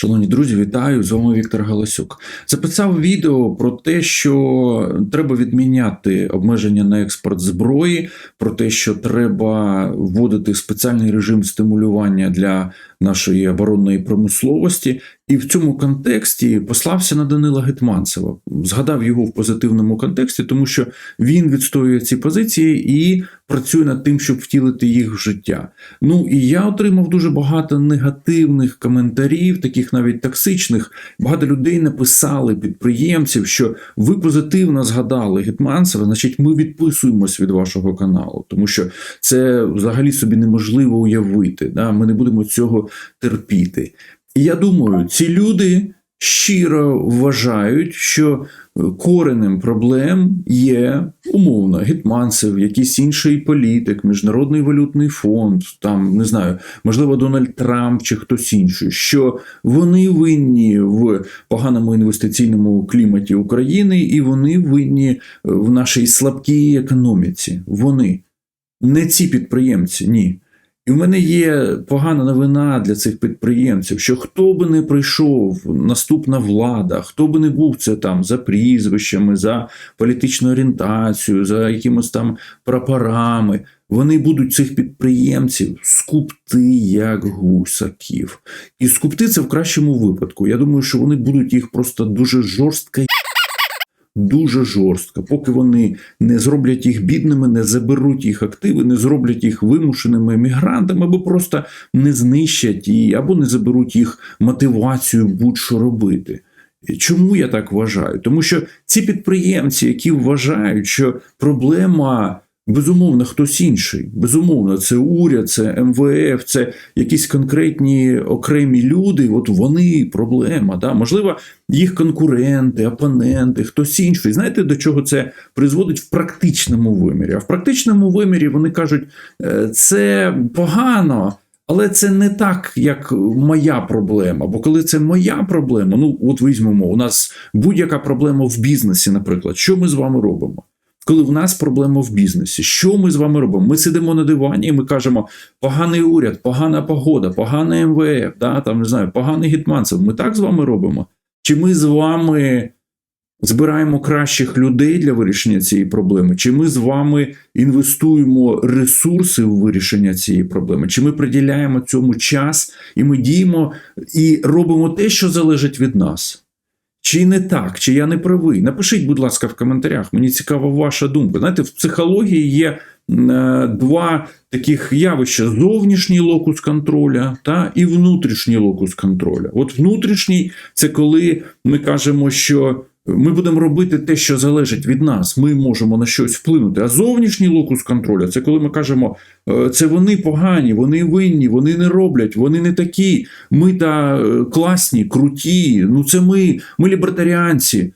Шановні друзі, вітаю! З вами Віктор Галасюк. Записав відео про те, що треба відміняти обмеження на експорт зброї, про те, що треба вводити спеціальний режим стимулювання для нашої оборонної промисловості. І в цьому контексті послався на Данила Гетманцева, згадав його в позитивному контексті, тому що він відстоює ці позиції і працює над тим, щоб втілити їх в життя. Ну і я отримав дуже багато негативних коментарів, таких навіть токсичних. Багато людей написали підприємців, що ви позитивно згадали Гетманцева, значить, ми відписуємось від вашого каналу, тому що це взагалі собі неможливо уявити. Да? Ми не будемо цього терпіти. І я думаю, ці люди щиро вважають, що коренем проблем є умовно Гетманцев, якийсь інший політик, Міжнародний валютний фонд, там не знаю, можливо, Дональд Трамп чи хтось інший, що вони винні в поганому інвестиційному кліматі України, і вони винні в нашій слабкій економіці. Вони не ці підприємці, ні. І в мене є погана новина для цих підприємців, що хто би не прийшов, наступна влада, хто би не був це там за прізвищами, за політичну орієнтацію, за якимось там прапорами, вони будуть цих підприємців скупти як гусаків. І скупти це в кращому випадку. Я думаю, що вони будуть їх просто дуже жорстко дуже жорстко, поки вони не зроблять їх бідними, не заберуть їх активи, не зроблять їх вимушеними емігрантами, або просто не знищать її, або не заберуть їх мотивацію будь-що робити. Чому я так вважаю? Тому що ці підприємці, які вважають, що проблема. Безумовно, хтось інший. Безумовно, це уряд, це МВФ, це якісь конкретні окремі люди. От вони проблема. Да? Можливо, їх конкуренти, опоненти, хтось інший. Знаєте, до чого це призводить в практичному вимірі? А в практичному вимірі вони кажуть, «Е, це погано. Але це не так, як моя проблема. Бо коли це моя проблема, ну от візьмемо, у нас будь-яка проблема в бізнесі, наприклад, що ми з вами робимо? Коли в нас проблема в бізнесі, що ми з вами робимо? Ми сидимо на дивані і ми кажемо: поганий уряд, погана погода, поганий МВФ, да, там не знаю, поганий гетманцев. Ми так з вами робимо? Чи ми з вами збираємо кращих людей для вирішення цієї проблеми? Чи ми з вами інвестуємо ресурси в вирішення цієї проблеми? Чи ми приділяємо цьому час і ми діємо і робимо те, що залежить від нас? Чи не так, чи я не правий? Напишіть, будь ласка, в коментарях. Мені цікава ваша думка. Знаєте, в психології є е, два таких явища: зовнішній локус контроля та і внутрішній локус контроля. От внутрішній це коли ми кажемо, що ми будемо робити те, що залежить від нас. Ми можемо на щось вплинути. А зовнішній локус контроля це коли ми кажемо, «Е, це вони погані, вони винні, вони не роблять, вони не такі. Ми та е, класні, круті. Ну це ми, ми лібертаріанці.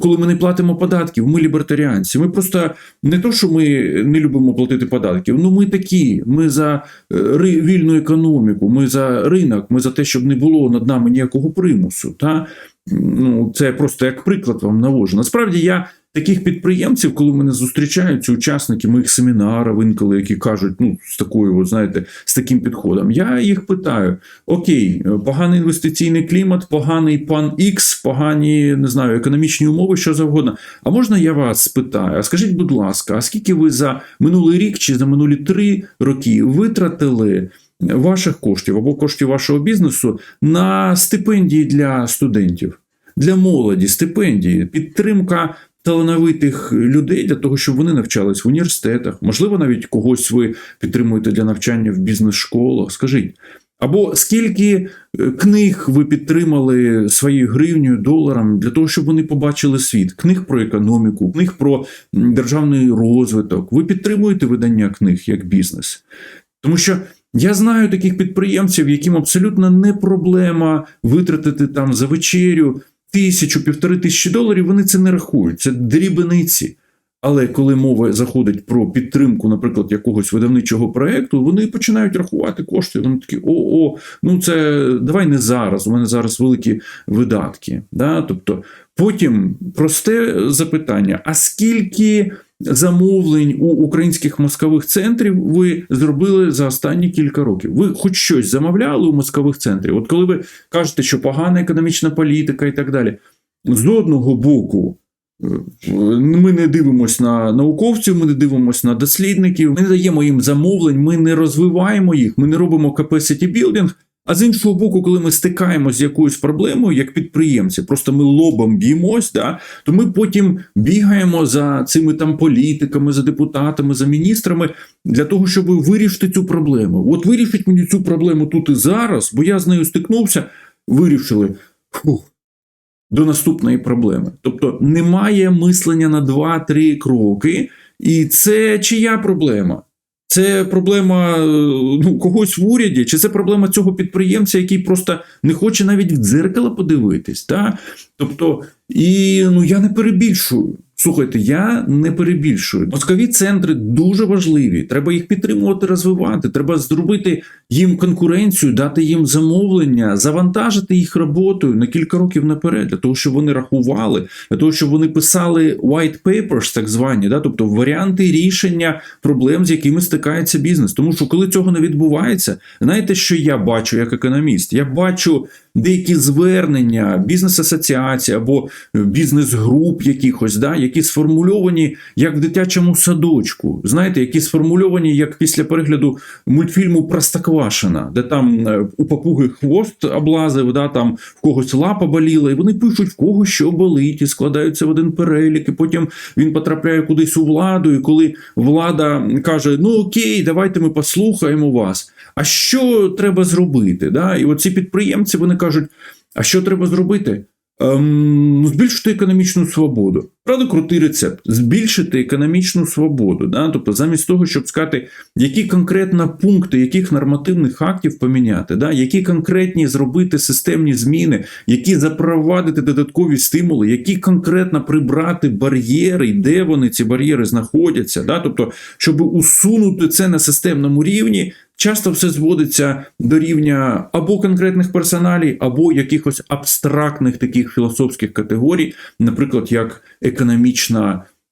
Коли ми не платимо податків, ми лібертаріанці. Ми просто не то, що ми не любимо платити податків. Ну ми такі. Ми за е, вільну економіку, ми за ринок, ми за те, щоб не було над нами ніякого примусу. Та? Ну, це просто як приклад вам навожу. Насправді я таких підприємців, коли мене зустрічаються учасники моїх семінарів, інколи, які кажуть, ну з такою, от, знаєте, з таким підходом, я їх питаю: Окей, поганий інвестиційний клімат, поганий пан Ікс, погані не знаю, економічні умови, що завгодно. А можна я вас спитаю? А скажіть, будь ласка, а скільки ви за минулий рік чи за минулі три роки витратили? Ваших коштів або коштів вашого бізнесу на стипендії для студентів, для молоді, стипендії, підтримка талановитих людей для того, щоб вони навчались в університетах. Можливо, навіть когось ви підтримуєте для навчання в бізнес-школах. Скажіть. Або скільки е, книг ви підтримали своєю гривнею, доларом для того, щоб вони побачили світ? Книг про економіку, книг про державний розвиток. Ви підтримуєте видання книг як бізнес? Тому що я знаю таких підприємців, яким абсолютно не проблема витратити там за вечерю тисячу, півтори тисячі доларів. Вони це не рахують. Це дрібниці. Але коли мова заходить про підтримку, наприклад, якогось видавничого проєкту, вони починають рахувати кошти. Вони такі: о, о, ну це давай не зараз. У мене зараз великі видатки. Да? Тобто, потім просте запитання: а скільки замовлень у українських мозкових центрів ви зробили за останні кілька років? Ви хоч щось замовляли у мозкових центрів? От коли ви кажете, що погана економічна політика і так далі, з одного боку. е, Ми не дивимося на науковців, ми не дивимося на дослідників, ми не даємо їм замовлень, ми не розвиваємо їх, ми не робимо capacity building, а з іншого боку, коли ми стикаємося з якоюсь проблемою, як підприємці, просто ми лобом б'ємось, да, то ми потім бігаємо за цими там політиками, за депутатами, за міністрами для того, щоб вирішити цю проблему. От вирішить мені цю проблему тут і зараз, бо я з нею стикнувся, вирішили. Фух, до наступної проблеми. Тобто немає мислення на 2-3 кроки, і це чия проблема? Це проблема е, ну, когось в уряді, чи це проблема цього підприємця, який просто не хоче навіть в дзеркало подивитись. Та? Тобто, і ну я не перебільшую. Слухайте, я не перебільшую. Мозкові центри дуже важливі. Треба їх підтримувати, розвивати. Треба зробити їм конкуренцію, дати їм замовлення, завантажити їх роботою на кілька років наперед, для того, щоб вони рахували, для того, щоб вони писали white papers, так звані, да? тобто варіанти рішення проблем, з якими стикається бізнес. Тому що коли цього не відбувається, знаєте, що я бачу як економіст? Я бачу деякі звернення бізнес-асоціацій або бізнес-груп якихось, да, які сформульовані як в дитячому садочку. Знаєте, які сформульовані як після перегляду мультфільму Простоквашина, де там е, у папуги хвост облазив, да, там в когось лапа боліла, і вони пишуть, в кого що болить, і складаються в один перелік, і потім він потрапляє кудись у владу, і коли влада каже: Ну окей, давайте ми послухаємо вас. А що треба зробити? Да? І оці підприємці вони кажуть: а що треба зробити? Ем, ну, збільшити економічну свободу. Правда, крутий рецепт. Збільшити економічну свободу. Да? Тобто, замість того, щоб сказати, які конкретно пункти, яких нормативних актів поміняти, да? які конкретні зробити системні зміни, які запровадити додаткові стимули, які конкретно прибрати бар'єри, і де вони ці бар'єри знаходяться. Да? Тобто, щоб усунути це на системному рівні. Часто все зводиться до рівня або конкретних персоналій, або якихось абстрактних таких філософських категорій, наприклад, як економічна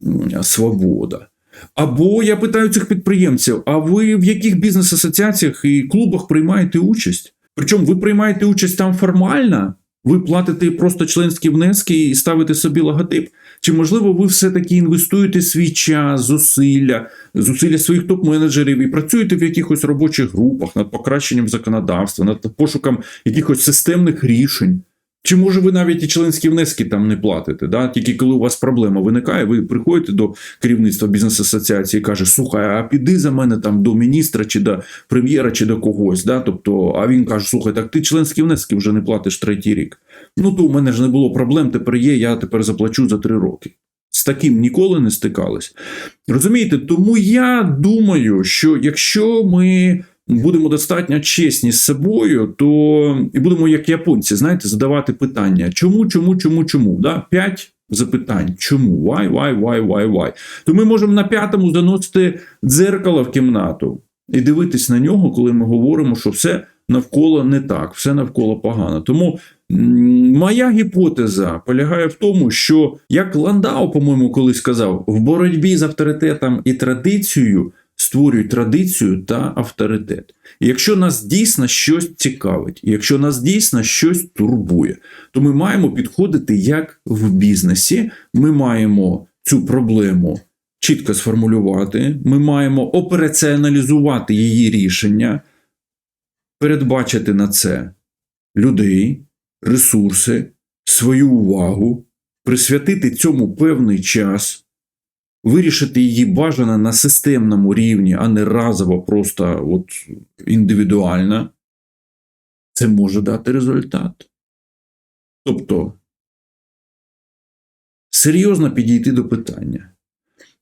м, свобода. Або я питаю цих підприємців: а ви в яких бізнес-асоціаціях і клубах приймаєте участь? Причому ви приймаєте участь там формально, ви платите просто членські внески і ставите собі логотип. Чи можливо ви все-таки інвестуєте свій час, зусилля, зусилля своїх топ-менеджерів і працюєте в якихось робочих групах над покращенням законодавства, над пошуком якихось системних рішень? Чи може ви навіть і членські внески там не платите? Да? Тільки коли у вас проблема виникає, ви приходите до керівництва бізнес-асоціації і каже, слухай, а піди за мене там до міністра, чи до прем'єра, чи до когось. Да? Тобто, а він каже: слухай, так ти членські внески вже не платиш третій рік. Ну то у мене ж не було проблем, тепер є, я тепер заплачу за три роки. З таким ніколи не стикались. Розумієте, тому я думаю, що якщо ми будемо достатньо чесні з собою, то і будемо, як японці, знаєте, задавати питання: чому, чому, чому, чому? Да? П'ять запитань. Чому? Why, why, why, why, why? То ми можемо на п'ятому заносити дзеркало в кімнату і дивитись на нього, коли ми говоримо, що все навколо не так, все навколо погано. Тому моя гіпотеза полягає в тому, що як Ландау, по-моєму, колись сказав, в боротьбі з авторитетом і традицією створюють традицію та авторитет. І якщо нас дійсно щось цікавить, і якщо нас дійсно щось турбує, то ми маємо підходити як в бізнесі. Ми маємо цю проблему чітко сформулювати, ми маємо операціоналізувати її рішення, передбачити на це людей, ресурси, свою увагу, присвятити цьому певний час, вирішити її бажано на системному рівні, а не разово, просто от індивідуально, це може дати результат. Тобто серйозно підійти до питання.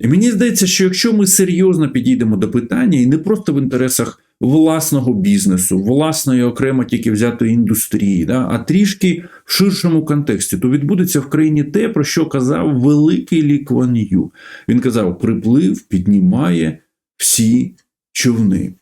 І мені здається, що якщо ми серйозно підійдемо до питання, і не просто в інтересах власного бізнесу, власної окремо тільки взятої індустрії, да, а трішки в ширшому контексті, то відбудеться в країні те, про що казав великий Лі Кван. Він казав: приплив піднімає всі човни.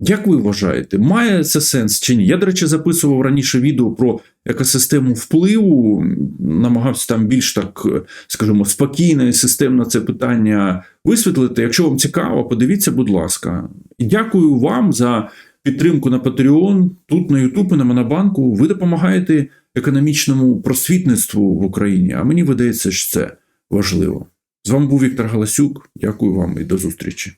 Як ви вважаєте, має це сенс чи ні? Я, до речі, записував раніше відео про екосистему впливу, намагався там більш так, скажімо, спокійно і системно це питання висвітлити. Якщо вам цікаво, подивіться, будь ласка. І дякую вам за підтримку на Patreon, тут на YouTube і на Монобанку. Ви допомагаєте економічному просвітництву в Україні, а мені видається, що це важливо. З вами був Віктор Галасюк. Дякую вам і до зустрічі.